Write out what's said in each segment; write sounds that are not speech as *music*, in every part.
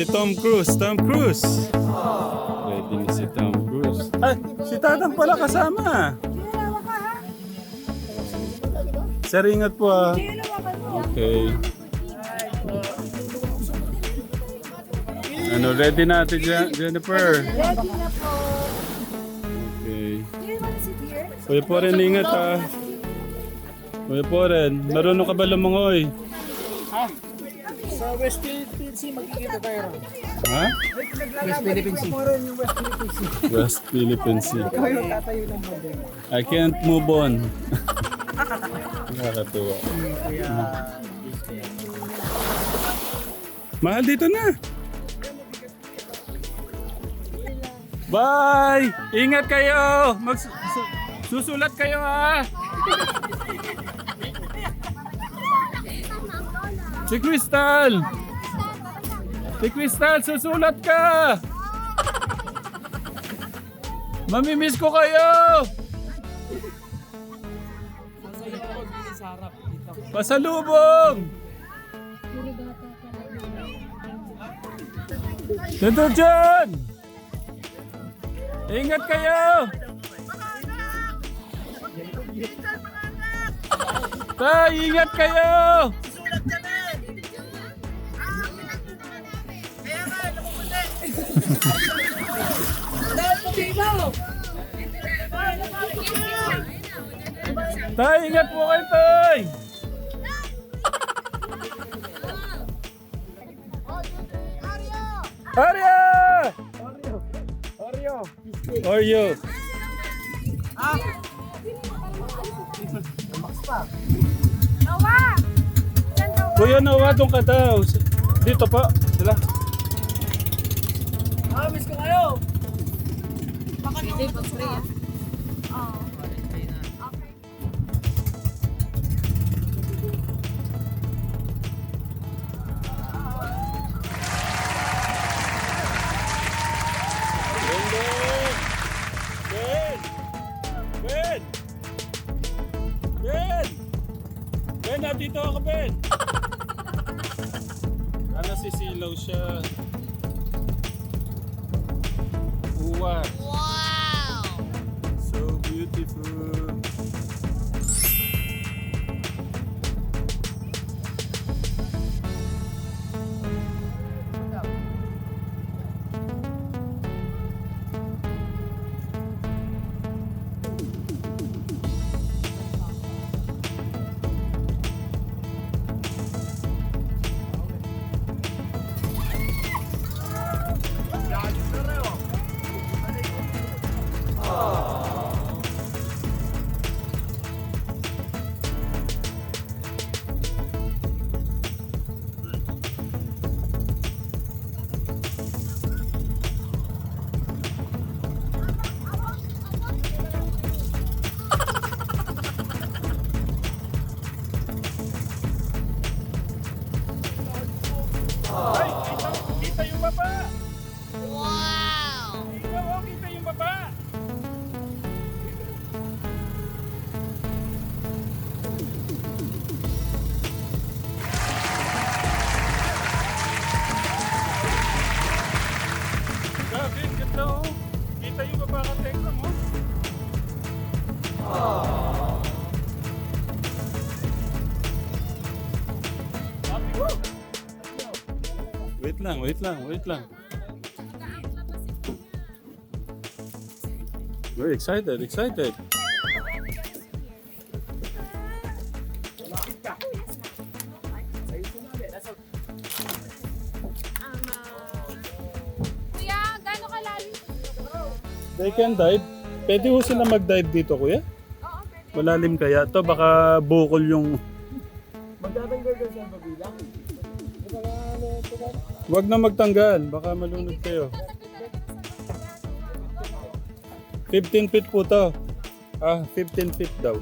Si Tom Cruise. Tom Cruise. Ready na si Tom Cruise. Ay, si Tatang pala kasama. Sir, ingat po ah. Okay. Ano, ready na ate Je- Jennifer? Ready na po. Okay. Kuya po rin, ingat ah. Kuya po rin, marunong ka ba lumangoy? Sa West Philippine Sea, magkikita tayo ron. Ha? West Philippine Sea. West Philippine Sea. *laughs* West Philippine Sea. Ikaw yung tatayo ng model. I can't move on. *laughs* Nakakatuwa. Mahal dito na. Bye! Ingat kayo! Mag su- susulat kayo ha! *laughs* Si Crystal! Si Crystal, susulat ka! Mamimiss ko kayo! Pasalubong! Dito dyan! Ingat kayo! Tay, ingat kayo! Tay, ingat po kayo, Tay! Arya! Oreo! Oreo. Noah! Saan daw? Kuya Noah, doon ka daw. Dito po, sila. Ah, miss ko kayo! Ben! Ben! Ben! Ben, nandito ako, Ben! *laughs* Ano, sisilaw siya. Wow! So beautiful. Lang, wait lang, wait lang. We're excited, excited. They can dive. Pwede ho sila mag-dive dito, kuya? Malalim kaya to baka bukol yung... Magtatanggal ka sa babilang. Huwag na magtanggal, baka malunod kayo. 15 feet po to. Ah, 15 feet daw.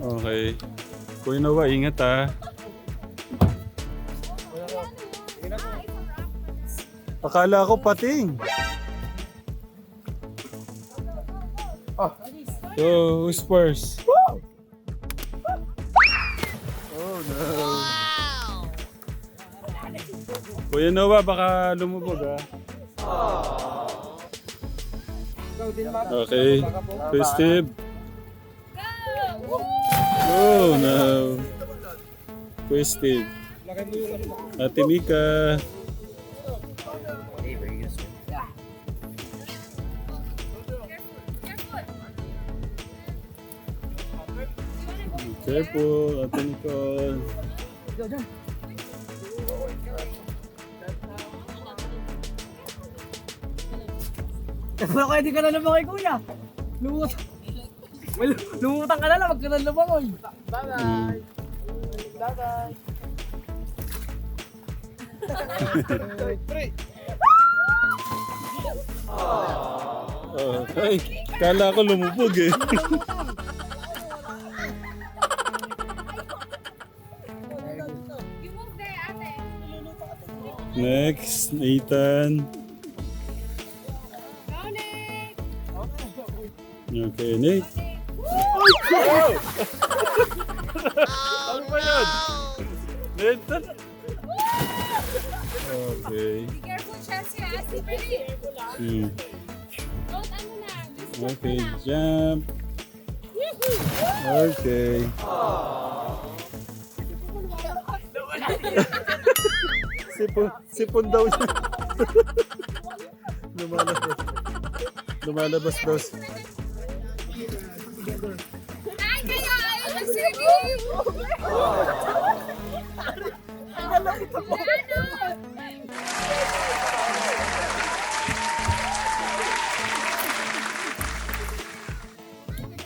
Okay. Kuya Noah, ingat ah. Akala ko pating. Oh, So, who's first? Oh no. Kuya Noah, baka lumubog Ma'am. Okay. Kuya Steve. Go! Oh, no. Kuya Steve. Ate Mika. Careful, Ate Nicole. Baka hindi ka na lumaki, kuya. Lumut. Well, lumutang ka na lang, wag ka na lumangoy. Mm. Bye-bye. Three. Oh, ay, kala ko lumubog eh. Next, Nathan. Okay, Nate. Ano ba yan? Nathan? Okay. Be careful, Chelsea, ha? Slippery. Hmm. Don't ano na. Just Okay, na. jump. Okay. sipon, sipon daw siya. *laughs* Lumalabas. Lumalabas daw siya. Ay, kaya ayaw mag-swimming! Ano?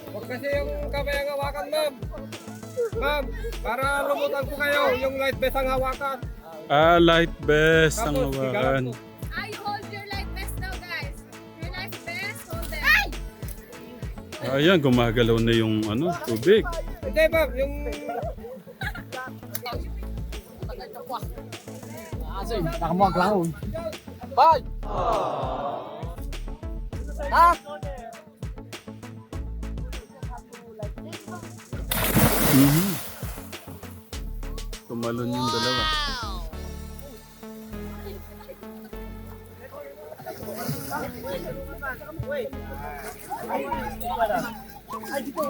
Huwag kasi yung kamay ang hawakan, ma'am. Ma'am, para lumutan ko kayo, yung light vest ang hawakan. Ah, light vest ang hawakan. Ayan, gumagalaw na yung ano, tubig. Hindi, ma'am, yung... Nakamuha lang. Bye! Ha? Mhm. Tumalon yung dalawa. Do you want? Okay.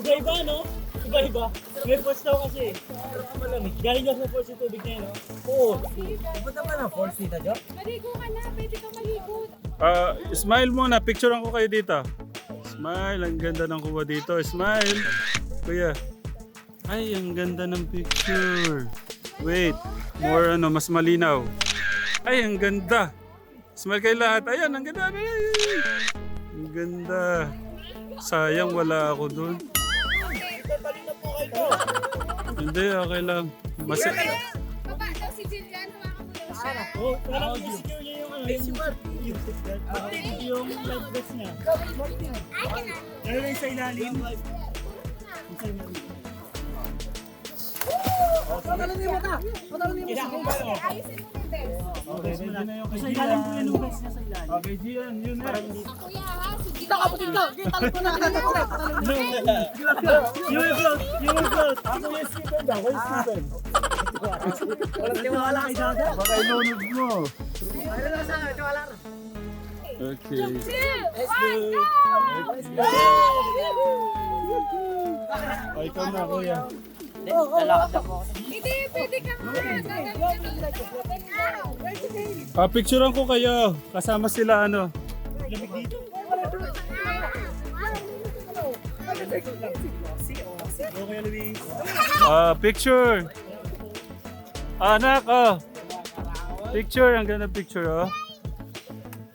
Iba-iba, no? Iba-iba. May force daw kasi. Malamig. Galing sa force yung tubig na yun, no? Oo. Punta ba ng force dito, Jo? Maligo ka na, pwede ka maligo. Ah, smile muna, picturean ko kayo dito. Smile, ang ganda ng kuha dito. Smile. Kuya. Ay, ang ganda ng picture. Wait, more ano, mas malinaw. Ay, ang ganda. Smile kayo lahat. Ayan, ang ganda. Ay, Ang ganda. Sayang wala ako doon. Hindi, okay lang. Mas Baba daw si Jillian, hawakan mo daw siya. Oo, parang secure niya yung ano, yung yung seatbelt. Yung life vest niya. Ano lang sa ilalim? Yung sa ilalim. Patalan niyo mata! Patalan niyo no? Ayusin mo yung vest. Okay, ready na yung Sa ilalim po yan yung vest niya sa ilalim. Okay, Gian, yun na. Kuya ha, si Jillian. Talon ko na! Talon ko na! You will float! You will float! Ako yung Stephen daw. Ako yung Stephen. Walang tiwala kay Dada. Baka inunod mo. Ano na sa tiwala na? Okay. Two, one, go! Ay, ikaw na, kuya. Hindi, pwede ka mo. Gagawin ka ng Ah, picturean ko kayo. Kasama sila ano. Lamig dito. Ah, picture. Ah, anak, oh. Picture, ang ganda picture, oh.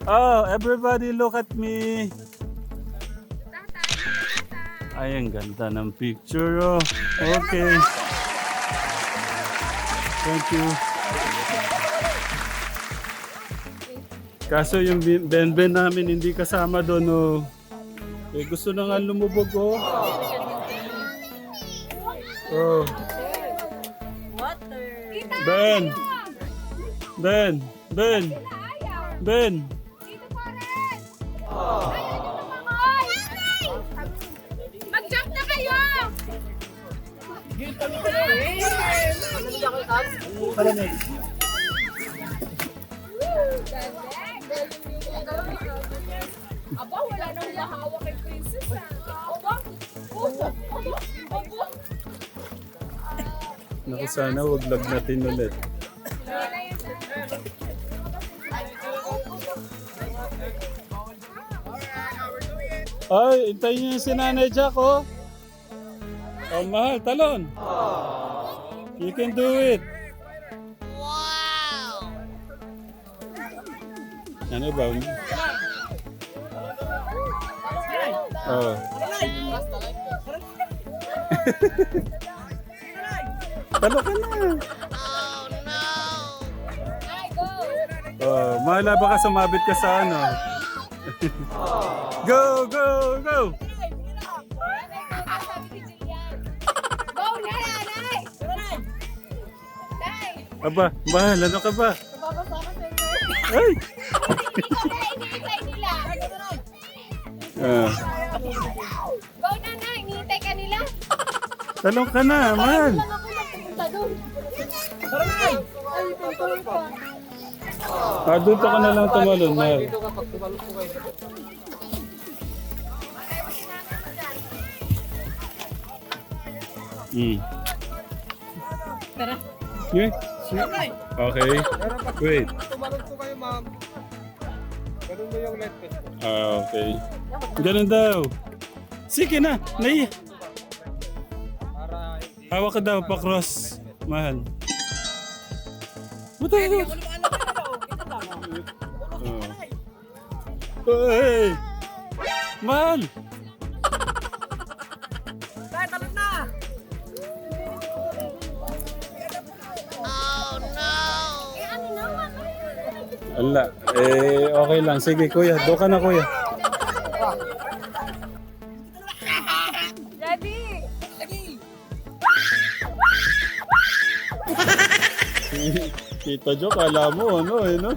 Oh, everybody look at me. Ay, ang ganda ng picture, oh. Okay. Thank you. Kaso yung ben-ben namin hindi kasama doon, oh. Eh, gusto na nga lumubog, oh. Oh. Ben. Ben. Ben. Ayaw. Ben. Aba, wala nang mahawak kay Princess ah. Aba, aba, aba. Naku sana wag lagnatin ulit. Ay, hintayin niyo si Nanay Jack, oh. Oh, mahal, talon. You can do it. Wow! Ano ba? Oh. *laughs* Talo ka na. Ay, go. Oh, mahala baka sumabit ka sa ano. *laughs* go, go, go! Aba, mahal, ano ka ba? babasama sa inyo. Ay! Na, hinihintay nila. Ah, Go na, nay. Hinihintay ka nila. talong ka na, mahal. Lang ako lang pumunta doon. Ay, tutuloy ka. Ah, doon ka na lang tumalon, mahal. Hmm. Tara. Yeah. Okay. Wait. Tumalon po kayo, ma'am. Ganun ba yung light test? Ah, okay. Ganun daw. Sige na. Nai. Para hindi Hawak ka daw pa cross. Mahal. Buta ito. Oh. Hey! Mahal! Ala, eh okay lang. Sige kuya, do ka na kuya. Ready? *laughs* Tita Jo, kala mo ano eh no?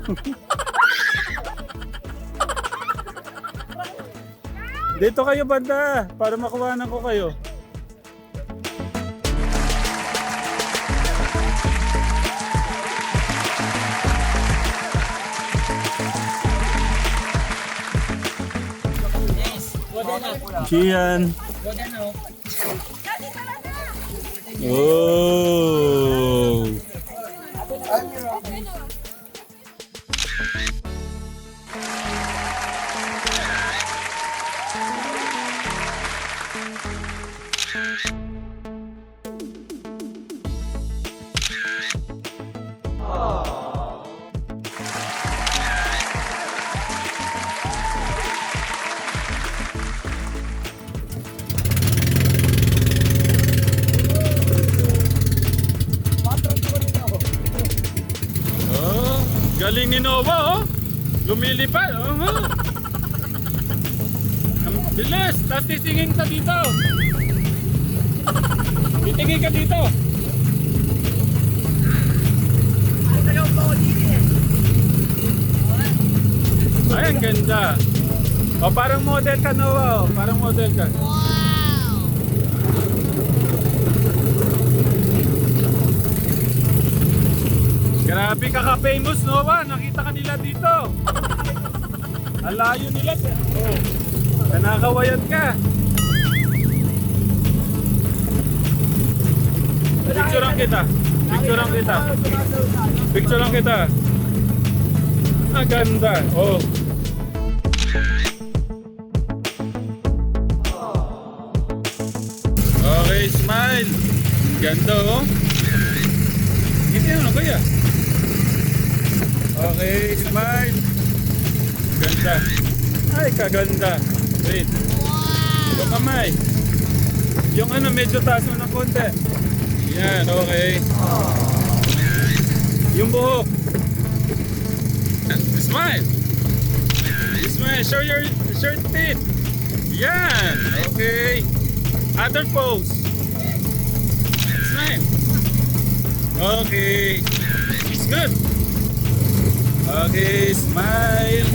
Dito kayo banda, para makuhanan ko kayo. Kian. Oh. Oh, ni oh. Lumilipad, oh. ha? Ang bilis, tapos titingin ka dito. Titingin ka dito. Ay, ang ganda. O, parang model ka, Noah. Oh. Parang model ka. Grabe ka ka-famous, Noah. Nakita ka nila dito. Alayo nila. Oh. Kanakawayan ka. Picturean kita. Picturean kita. Picturean kita. Ang ganda. Oh. Okay, smile. Ganda oh. Hindi ano kuya. Okay, smile. Ganda. Ay, kaganda. Wait. Yung kamay. Yung ano, medyo taas mo ng konti. Yan, okay. Yung buhok. Smile. Smile. Show your shirt teeth. Yan. Okay. Other pose. Smile. Okay. Okay. It's good. Okay, smile.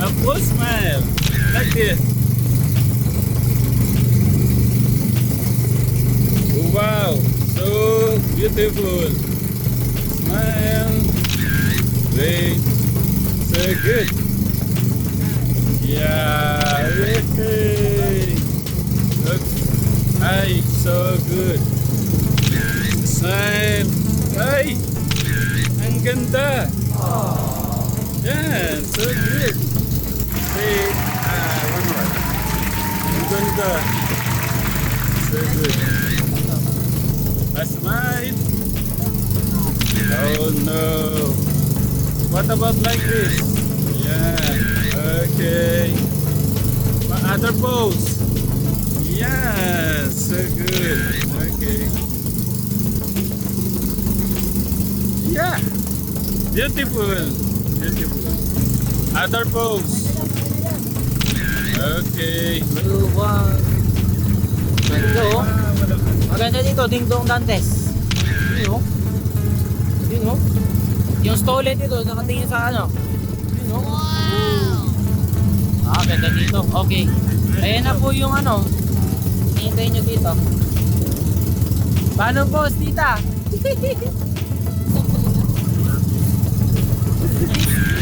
A full smile. Like this. Wow, so beautiful. Smile. Wait. So good. Yeah. Look. Ay, so good. Smile. Ay, ang ganda. Yan, so good. Wait, ah, one more. Ang ganda. So good. A smile. Oh no. What about like this? Yeah. Okay. Ma- Other pose. Yeah. So good. Okay. Yeah. Beautiful. Beautiful. Other pose. Okay. One. Ganda oh. Maganda dito, Ding Dong Dantes. Yun oh. Yun oh. Yung stolen dito, nakatingin sa ano. Yun oh. Wow! Ah, ganda dito. Okay. Ayan na po yung ano. Hintayin nyo dito. Paano boss, tita? *laughs* Thank you.